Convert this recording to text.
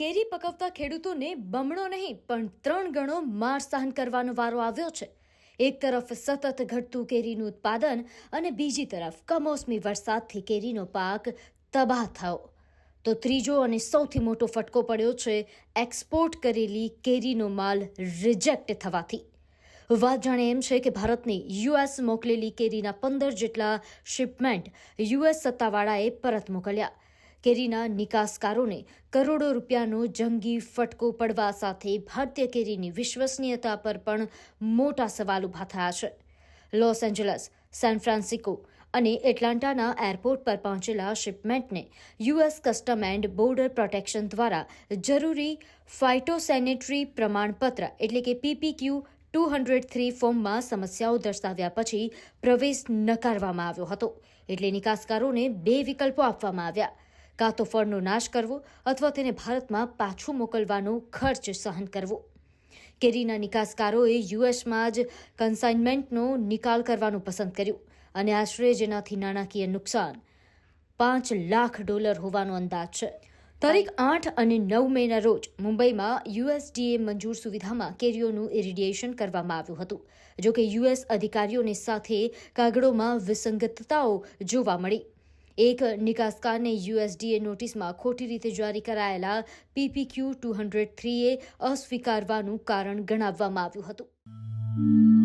કેરી પકવતા ખેડૂતોને બમણો નહીં, પણ ત્રણ ગણો માર સહન કરવાનો વારો આવ્યો છે. એક તરફ સતત ઘટતું કેરીનું ઉત્પાદન અને બીજી તરફ કમોસમી વરસાદથી કેરીનો પાક તબાહ થયો. તો ત્રીજો અને સૌથી મોટો ફટકો પડ્યો છે એક્સપોર્ટ કરેલી કેરીનો માલ રિજેક્ટ થવાથી. વાત જાણે એમ છે કે ભારતની યુએસ મોકલેલી કેરીના પંદર જેટલા શિપમેન્ટ યુએસ સત્તાવાળાએ પરત મોકલ્યા. કેરીના નિકાસકારોને કરોડો રૂપિયાનો જંગી ફટકો પડવા સાથે ભારતીય કેરીની વિશ્વસનીયતા પર પણ મોટા સવાલ ઊભા થયા છે. લોસ એન્જલસ, સેન ફ્રાન્સિસ્કો અને એટલાન્ટાના એરપોર્ટ પર પહોંચેલા શિપમેન્ટને US custom and border protection દ્વારા જરૂરી ફાઇટોસેનેટરી પ્રમાણપત્ર એટલે કે પીપીક્યુ ટુ હંડ્રેડ થ્રી ફોર્મમાં સમસ્યાઓ દર્શાવ્યા પછી પ્રવેશ નકારવામાં આવ્યો હતો. એટલે નિકાસકારોને બે વિકલ્પો આપવામાં આવ્યા. કાં તો ફળનો નાશ કરવો અથવા તેને ભારતમાં પાછું મોકલવાનો ખર્ચ સહન કરવો. કેરીના નિકાસકારોએ યુએસમાં જ કન્સાઇનમેન્ટનો નિકાલ કરવાનું પસંદ કર્યું અને આશરે જેનાથી નાણાકીય નુકસાન પાંચ લાખ ડોલર હોવાનો અંદાજ છે. તારીખ આઠ અને નવ મેના રોજ મુંબઈમાં યુએસડીએ મંજૂર સુવિધામાં કેરીઓનું ઇરિડિયેશન કરવામાં આવ્યું હતું, જોકે યુએસ અધિકારીઓની સાથે કાગળોમાં વિસંગતતાઓ જોવા મળી. એક નિકાસકારને યુએસડીએ નોટિસમાં ખોટી રીતે જારી કરાયેલા પીપીક્યુ ટુ હંડ્રેડ થ્રીએ અસ્વીકારવાનું કારણ ગણાવવામાં આવ્યું હતું.